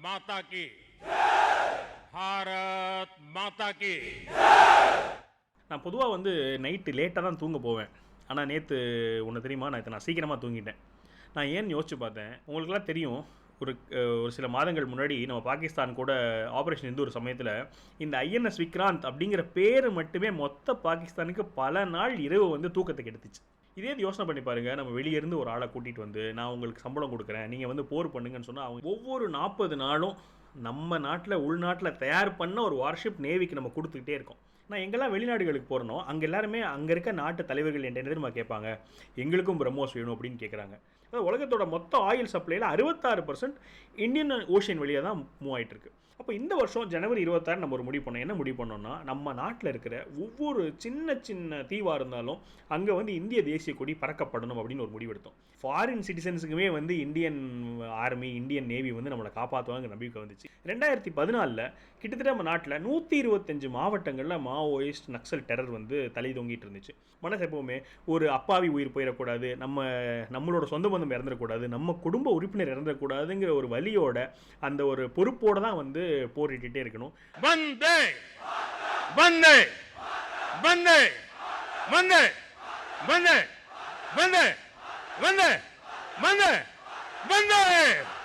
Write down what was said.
माता की भारत माता की நான் பொதுவாக வந்து நைட்டு லேட்டாக தான் தூங்க போவேன் ஆனால் நேற்று ஒன்று தெரியுமா நான் நான் சீக்கிரமாக தூங்கிட்டேன் நான் ஏன்னு யோசிச்சு பார்த்தேன் உங்களுக்குலாம் தெரியும் ஒரு அஹ், ஒரு சில மாதங்கள் முன்னாடி நம்ம பாகிஸ்தான் கூட ஆப்ரேஷன் இருந்த ஒரு சமயத்தில் இந்த ஐஎன்எஸ் விக்ராந்த் அப்படிங்கிற பேர் மட்டுமே மொத்த பாகிஸ்தானுக்கு பல நாள் இரவு வந்து தூக்கத்தை கெடுத்துச்சு இதே யோசனை பண்ணி பாருங்கள் நம்ம வெளியேருந்து ஒரு ஆளை கூட்டிகிட்டு வந்து நான் உங்களுக்கு சம்பளம் கொடுக்குறேன். நீங்கள் வந்து போர் பண்ணுங்கன்னு சொன்னால் அவங்க ஒவ்வொரு நாற்பது நாளும் நம்ம நாட்டில் உள்நாட்டில் தயார் பண்ண ஒரு வார்ஷிப் நேவிக்கு நம்ம கொடுத்துக்கிட்டே இருக்கோம். நான் எங்கெல்லாம் வெளிநாடுகளுக்கு போகிறனோ அங்கே எல்லாருமே அங்கே இருக்க நாட்டு தலைவர்கள் என்ன தெரியுமா கேட்பாங்க? எங்களுக்கும் பிரம்மோஸ் வேணும் அப்படின்னு கேட்குறாங்க. அதாவது உலகத்தோட மொத்த ஆயில் சப்ளையில் அறுபத்தாறு பர்சன்ட் இந்தியன் ஓஷன் வழியாக தான் மூவ் ஆகிட்டு இருக்கு. அப்போ இந்த வருஷம் ஜனவரி இருபத்தாறு நம்ம ஒரு முடிவு பண்ணோம். என்ன முடிவு பண்ணோம்னா நம்ம நாட்டில் இருக்கிற ஒவ்வொரு சின்ன சின்ன தீவாக இருந்தாலும் அங்கே வந்து இந்திய தேசிய கொடி பறக்கப்படணும் அப்படின்னு ஒரு முடிவு எடுத்தோம். ஃபாரின் சிட்டிசன்ஸுக்குமே வந்து இந்தியன் ஆர்மி இந்தியன் நேவி வந்து நம்மளை காப்பாற்றுவாங்க நம்பிக்கை வந்துச்சு. ஆரம்பிச்சிச்சு ரெண்டாயிரத்தி பதினாலில் கிட்டத்தட்ட நம்ம நாட்டில் நூற்றி இருபத்தஞ்சு மாவட்டங்களில் மாவோயிஸ்ட் நக்சல் டெரர் வந்து தலை தொங்கிட்டு இருந்துச்சு. மனசு எப்போவுமே ஒரு அப்பாவி உயிர் போயிடக்கூடாது நம்ம நம்மளோட சொந்த பந்தம் இறந்துடக்கூடாது நம்ம குடும்ப உறுப்பினர் இறந்துடக்கூடாதுங்கிற ஒரு வழியோட அந்த ஒரு பொறுப்போடு தான் வந்து போரிட்டுட்டே இருக்கணும். வந்தே! வந்தே! வந்தே! வந்தே! வந்தே! வந்தே! வந்தே! வந்தே! வந்தே!